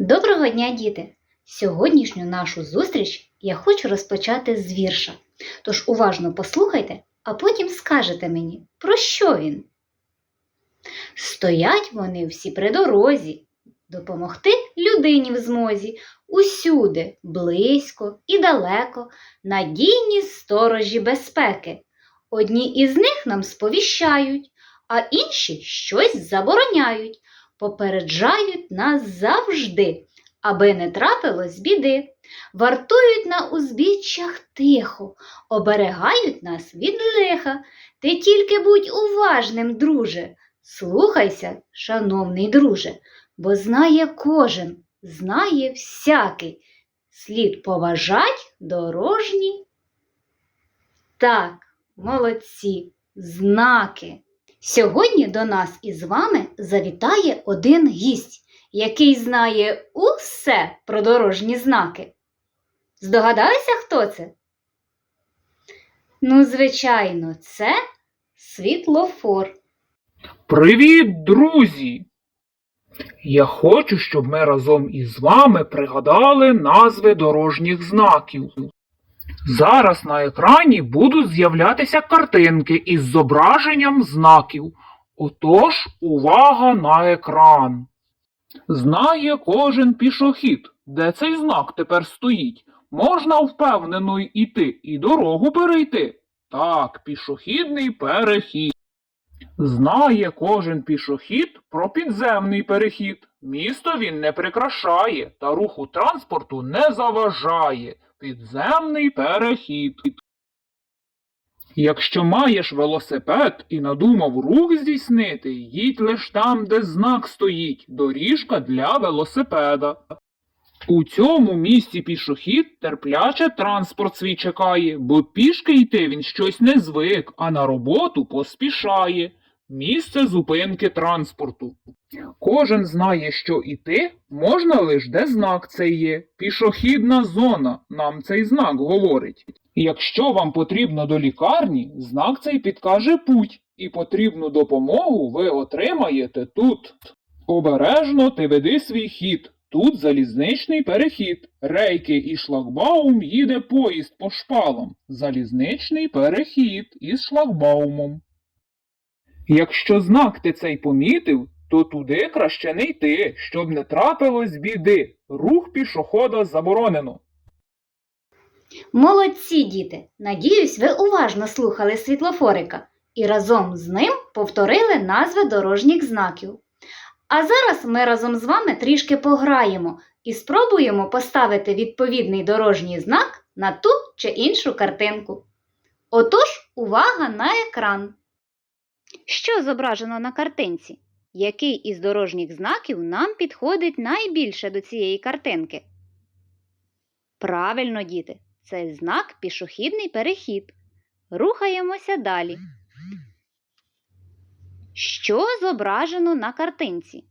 Доброго дня, діти! Сьогоднішню нашу зустріч я хочу розпочати з вірша. Тож уважно послухайте, а потім скажете мені, про що він. Стоять вони всі при дорозі, допомогти людині в змозі, усюди, близько і далеко, надійні сторожі безпеки. Одні із них нам сповіщають, а інші щось забороняють, попереджають нас завжди, аби не трапилось біди. Вартують на узбіччях тихо, оберегають нас від лиха. Ти тільки будь уважним, друже. Слухайся, шановний друже, бо знає кожен, знає всякий. Слід поважать дорожні. Так, молодці, знаки. Сьогодні до нас із вами завітає один гість, який знає усе про дорожні знаки. Здогадалися, хто це? Ну, звичайно, це світлофор. Привіт, друзі! Я хочу, щоб ми разом із вами пригадали назви дорожніх знаків. Зараз на екрані будуть з'являтися картинки із зображенням знаків. Отож, увага на екран. Знає кожен пішохід, де цей знак тепер стоїть. Можна впевнено йти і дорогу перейти. Так, пішохідний перехід. Знає кожен пішохід про підземний перехід. Місто він не прикрашає та руху транспорту не заважає. Підземний перехід. Якщо маєш велосипед і надумав рух здійснити, їдь лиш там, де знак стоїть, доріжка для велосипеда. У цьому місці пішохід терпляче транспорт свій чекає, бо пішки йти він щось не звик, а на роботу поспішає. Місце зупинки транспорту. Кожен знає, що іти можна лиш де знак цей є. Пішохідна зона, нам цей знак говорить. Якщо вам потрібно до лікарні, знак цей підкаже путь, і потрібну допомогу ви отримаєте тут. Обережно ти веди свій хід. Тут залізничний перехід. Рейки і шлагбаум їде поїзд по шпалам. Залізничний перехід із шлагбаумом. Якщо знак ти цей помітив, то туди краще не йти, щоб не трапилось біди. Рух пішохода заборонено. Молодці, діти! Надіюсь, ви уважно слухали світлофорика і разом з ним повторили назви дорожніх знаків. А зараз ми разом з вами трішки пограємо і спробуємо поставити відповідний дорожній знак на ту чи іншу картинку. Отож, увага на екран. Що зображено на картинці? Який із дорожніх знаків нам підходить найбільше до цієї картинки? Правильно, діти, це знак пішохідний перехід. Рухаємося далі. Що зображено на картинці?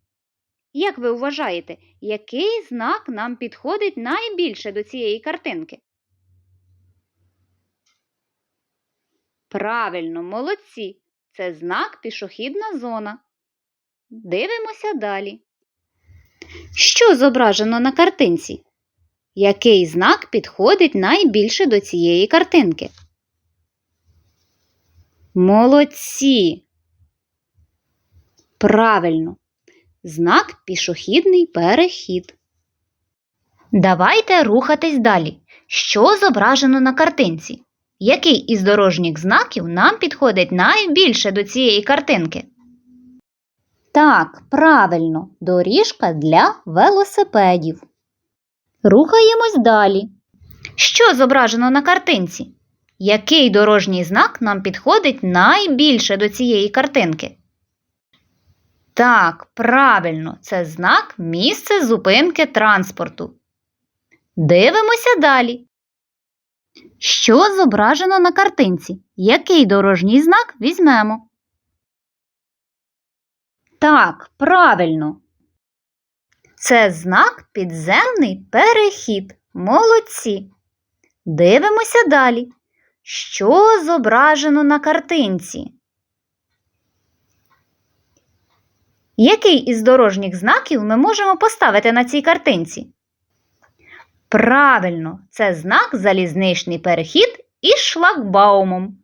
Як ви вважаєте, який знак нам підходить найбільше до цієї картинки? Правильно, молодці. Це знак пішохідна зона. Дивимося далі. Що зображено на картинці? Який знак підходить найбільше до цієї картинки? Молодці. Правильно. Знак пішохідний перехід. Давайте рухатись далі. Що зображено на картинці? Який із дорожніх знаків нам підходить найбільше до цієї картинки? Так, правильно, доріжка для велосипедів. Рухаємось далі. Що зображено на картинці? Який дорожній знак нам підходить найбільше до цієї картинки? Так, правильно, це знак місце зупинки транспорту. Дивимося далі. Що зображено на картинці? Який дорожній знак візьмемо? Так, правильно. Це знак підземний перехід. Молодці. Дивимося далі. Що зображено на картинці? Який із дорожніх знаків ми можемо поставити на цій картинці? Правильно, це знак залізничний перехід із шлагбаумом.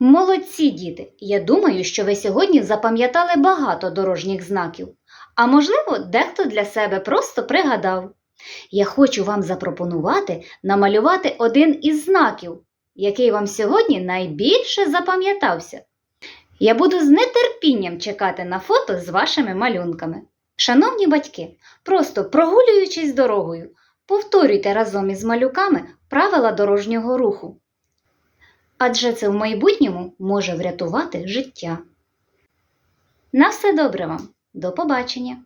Молодці, діти! Я думаю, що ви сьогодні запам'ятали багато дорожніх знаків, а можливо, дехто для себе просто пригадав. Я хочу вам запропонувати намалювати один із знаків, який вам сьогодні найбільше запам'ятався. Я буду з нетерпінням чекати на фото з вашими малюнками. Шановні батьки, просто прогулюючись дорогою, повторюйте разом із малюками правила дорожнього руху. Адже це в майбутньому може врятувати життя. На все добре вам. До побачення!